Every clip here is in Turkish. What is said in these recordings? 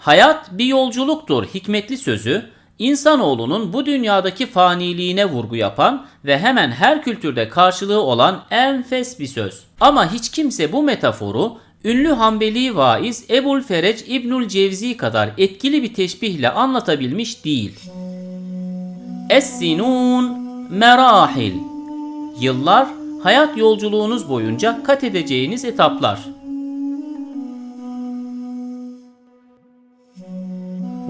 Hayat bir yolculuktur hikmetli sözü, insanoğlunun bu dünyadaki faniliğine vurgu yapan ve hemen her kültürde karşılığı olan enfes bir söz. Ama hiç kimse bu metaforu ünlü Hanbeli vaiz Ebul Fereç İbnül Cevzi kadar etkili bir teşbihle anlatabilmiş değil. Es-sinun merahil. Yıllar hayat yolculuğunuz boyunca kat edeceğiniz etaplar.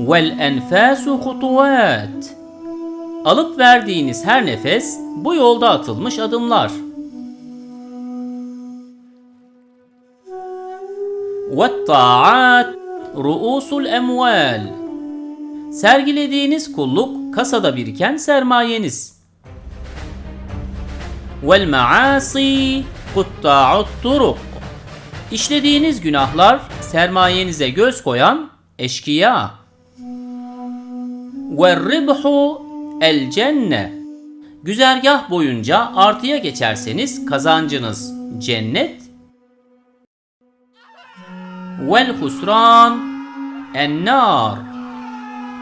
Vel enfasu hutuvat. Alıp verdiğiniz her nefes bu yolda atılmış adımlar. Ve ta'at ruusul emval. Sergilediğiniz kulluk kasada biriken sermayeniz. Vel maasi kutta'ut turuk. İşlediğiniz günahlar sermayenize göz koyan eşkıya. Ve ribhu el cenne. Güzergah boyunca artıya geçerseniz kazancınız cennet. Vel husran en nar.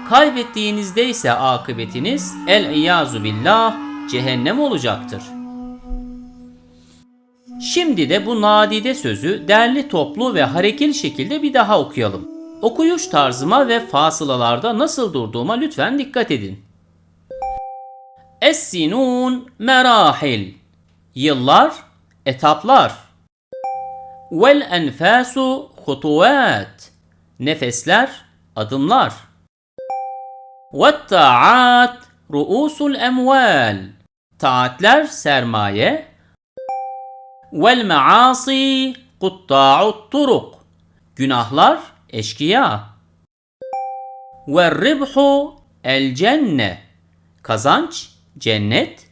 Kaybettiğinizde ise akıbetiniz el iyazu billah cehennem olacaktır. Şimdi de bu nadide sözü derli toplu ve harekeli şekilde bir daha okuyalım. Okuyuş tarzıma ve fasılalarda nasıl durduğuma lütfen dikkat edin. Es-sinun merahil. Yıllar, etaplar. Vel enfasu hutuvat. Nefesler, adımlar. Ve ta'at ruusul emval. Taatler sermaye. Vel maasi kutta'ut turuk. Günahlar eşkıya. Ve ribhu el cenne. Kazanç cennet.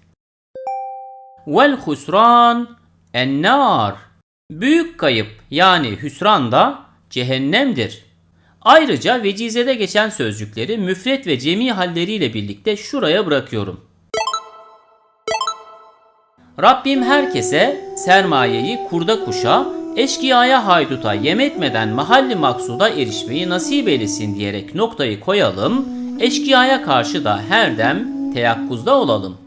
Vel husran en nar. Büyük kayıp yani hüsran da cehennemdir. Ayrıca vecizede geçen sözcükleri müfret ve cemi halleriyle birlikte şuraya bırakıyorum. Rabbim herkese sermayeyi kurda kuşa, eşkıyaya hayduta yem etmeden mahalli maksuda erişmeyi nasip eylesin diyerek noktayı koyalım, eşkıyaya karşı da her dem teyakkuzda olalım.